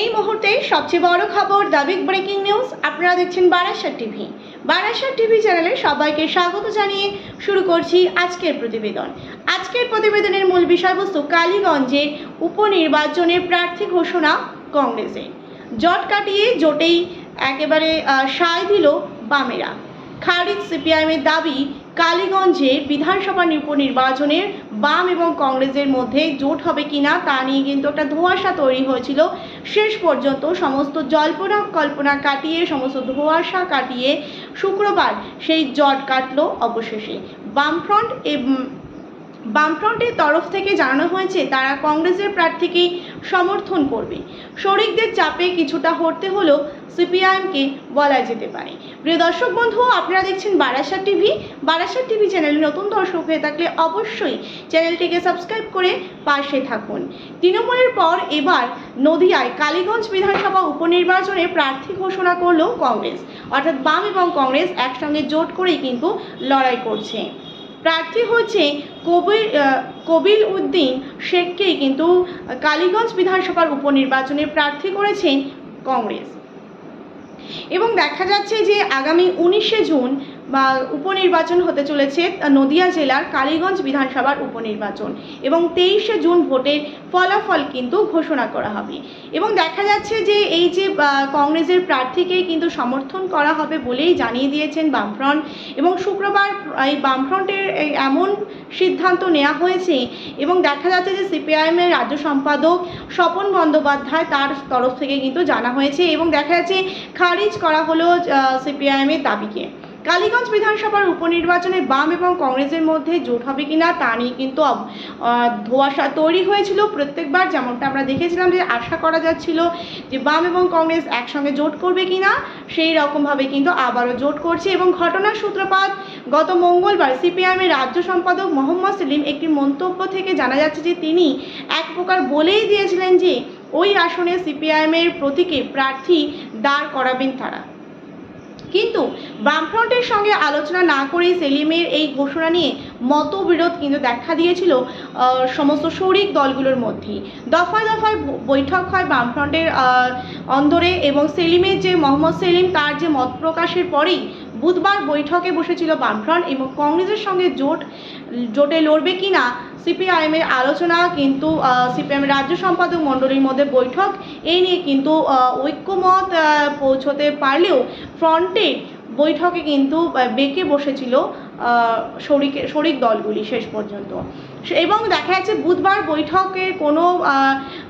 এই মুহূর্তে সবচেয়ে বড় খবর দ্য বিগ ব্রেকিং নিউজ আপনারা দেখছেন বারাসাত টিভি। বারাসাত টিভি চ্যানেলে সবাইকে স্বাগত জানিয়ে শুরু করছি আজকের প্রতিবেদন। আজকের প্রতিবেদনের মূল বিষয়বস্তু কালীগঞ্জে উপনির্বাচনের প্রার্থী ঘোষণা কংগ্রেসে। জট কাটিয়ে জোটেই একেবারে সায় দিল বামেরা। খারিজ সিপিআইএমের দাবি কালীগঞ্জে বিধানসভা উপনির্বাচনের বাম এবং কংগ্রেসের মধ্যে জোট হবে কিনা তা নিয়ে কিন্তু একটা ধোঁয়াশা তৈরি হয়েছিল। শেষ পর্যন্ত সমস্ত জল্পনা কল্পনা কাটিয়ে, সমস্ত ধোঁয়াশা কাটিয়ে শুক্রবার সেই জট কাটলো অবশেষে। বামফ্রন্ট বামফ্রন্টের তরফ থেকে জানানো হয়েছে, তারা কংগ্রেসের প্রার্থীকেই সমর্থন করবে। শরিকদের চাপে কিছুটা হরতে হলেও সিপিআইএমকে বলা যেতে পারে। প্রিয় দর্শক বন্ধু, আপনারা দেখছেন বারাসাত টিভি। বারাসাত টিভি চ্যানেলে নতুন দর্শক হয়ে থাকলে অবশ্যই চ্যানেলটিকে সাবস্ক্রাইব করে পাশে থাকুন। তৃণমূলের পর এবার নদিয়ায় কালীগঞ্জ বিধানসভা উপনির্বাচনে প্রার্থী ঘোষণা করল কংগ্রেস। অর্থাৎ বাম এবং কংগ্রেস একসঙ্গে জোট করেই কিন্তু লড়াই করছে। প্রার্থী হচ্ছে কবির কবিল উদ্দিন শেখকেই কিন্তু কালীগঞ্জ বিধানসভার উপনির্বাচনে প্রার্থী করেছেন কংগ্রেস। এবং দেখা যাচ্ছে যে আগামী উনিশে জুন বা উপনির্বাচন হতে চলেছে নদিয়া জেলার কালীগঞ্জ বিধানসভার উপনির্বাচন এবং তেইশে জুন ভোটের ফলাফল কিন্তু ঘোষণা করা হবে। এবং দেখা যাচ্ছে যে এই যে কংগ্রেসের প্রার্থীকেই কিন্তু সমর্থন করা হবে বলেই জানিয়ে দিয়েছেন বামফ্রন্ট এবং শুক্রবার এই বামফ্রন্টের এমন সিদ্ধান্ত নেওয়া হয়েছে এবং দেখা যাচ্ছে যে সিপিআইএমের রাজ্য সম্পাদক স্বপন বন্দ্যোপাধ্যায় তার তরফ থেকে কিন্তু জানা হয়েছে এবং দেখা যাচ্ছে খারিজ করা হলো সিপিআইএমের দাবিকে। কালীগঞ্জ বিধানসভার উপনির্বাচনে বাম এবং কংগ্রেসের মধ্যে জোট হবে কিনা তা নিয়ে কিন্তু ধোঁয়াশা তৈরি হয়েছিল প্রত্যেকবার। যেমনটা আমরা দেখেছিলাম যে আশা করা যাচ্ছিল যে বাম এবং কংগ্রেস একসঙ্গে জোট করবে কিনা, সেই রকমভাবে কিন্তু আবারও জোট করছে। এবং ঘটনার সূত্রপাত, গত মঙ্গলবার সিপিআইএমের রাজ্য সম্পাদক মোহাম্মদ সেলিম একটি মন্তব্য থেকে জানা যাচ্ছে যে তিনি এক প্রকার বলেই দিয়েছিলেন যে ওই আসনে সিপিআইএমের প্রতীকে প্রার্থী দাঁড় করাবেন তারা। কিন্তু বামফ্রন্টের সঙ্গে আলোচনা না করেই সেলিমের এই ঘোষণা নিয়ে মতবিরোধ কিন্তু দেখা দিয়েছিল সমস্ত শরিক দলগুলোর মধ্যেই। দফায় দফায় বৈঠক হয় বামফ্রন্টের অন্দরে এবং সেলিমের যে, মোহাম্মদ সেলিম তার যে মত প্রকাশের পরেই বুধবার বৈঠকে বসেছিল বামফ্রন্ট এবং কংগ্রেসের সঙ্গে জোট, জোটে লড়বে কিনা সিপিআইএমের আলোচনা কিন্তু সিপিআইএমের রাজ্য সম্পাদক মণ্ডলীর মধ্যে বৈঠক। এই নিয়ে কিন্তু ঐক্যমত পৌঁছতে পারলেও ফ্রন্টে বৈঠকে কিন্তু বেঁকে বসেছিল শরিকে, শরিক দলগুলি শেষ পর্যন্ত। এবং দেখা যাচ্ছে বুধবার বৈঠকের কোনো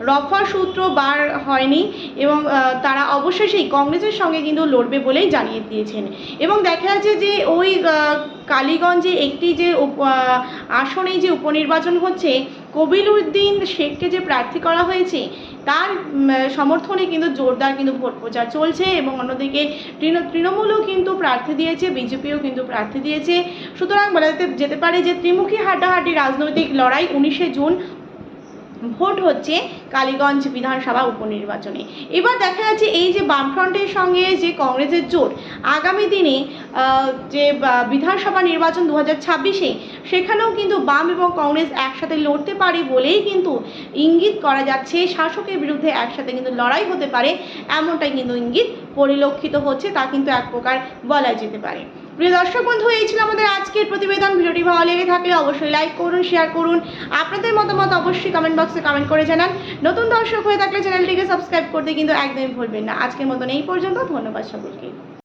রফা সূত্র বার হয়নি এবং তারা তারা অবশেষেই কংগ্রেসের সঙ্গে কিন্তু লড়বে বলেই জানিয়ে দিয়েছেন। এবং দেখা যাচ্ছে যে ওই কালীগঞ্জে একটি যে আসনে যে উপনির্বাচন হচ্ছে, কবিলউদ্দিন শেখকে যে প্রার্থী করা হয়েছে, তার সমর্থনে কিন্তু জোরদার কিন্তু ভোট প্রচার চলছে এবং অন্যদিকে তৃণ- তৃণমূলও কিন্তু প্রার্থী দিয়েছে, বিজেপিও কিন্তু প্রার্থী দিয়েছে। সুতরাং বলা যেতে যেতে পারে যে ত্রিমুখী হাড্ডাহাড্ডি রাজনৈতিক লড়াই উনিশে জুন ভোট হচ্ছে কালীগঞ্জ বিধানসভা উপনির্বাচনে। এবার দেখা যাচ্ছে এই যে বামফ্রন্টের সঙ্গে যে কংগ্রেসের জোট, আগামী দিনে যে বিধানসভা নির্বাচন দু হাজার ছাব্বিশে, সেখানেও কিন্তু বাম এবং কংগ্রেস একসাথে লড়তে পারে বলেই কিন্তু ইঙ্গিত করা যাচ্ছে। শাসকের বিরুদ্ধে একসাথে কিন্তু লড়াই হতে পারে, এমনটাই কিন্তু ইঙ্গিত পরিলক্ষিত হচ্ছে, তা কিন্তু এক প্রকার বলা যেতে পারে। প্রিয় দর্শক বন্ধু, এই ছিল আমাদের আজকের প্রতিবেদন। ভিডিওটি ভালো লেগে থাকলে অবশ্যই লাইক করুন শেয়ার করুন। আপনাদের মতামত অবশ্যই কমেন্ট বক্সে কমেন্ট করে জানান। নতুন দর্শক হয়ে থাকলে চ্যানেলটিকে সাবস্ক্রাইব করতে কিন্তু একদমই ভুলবেন না। আজকের মতন এই পর্যন্ত। ধন্যবাদ সকলকে।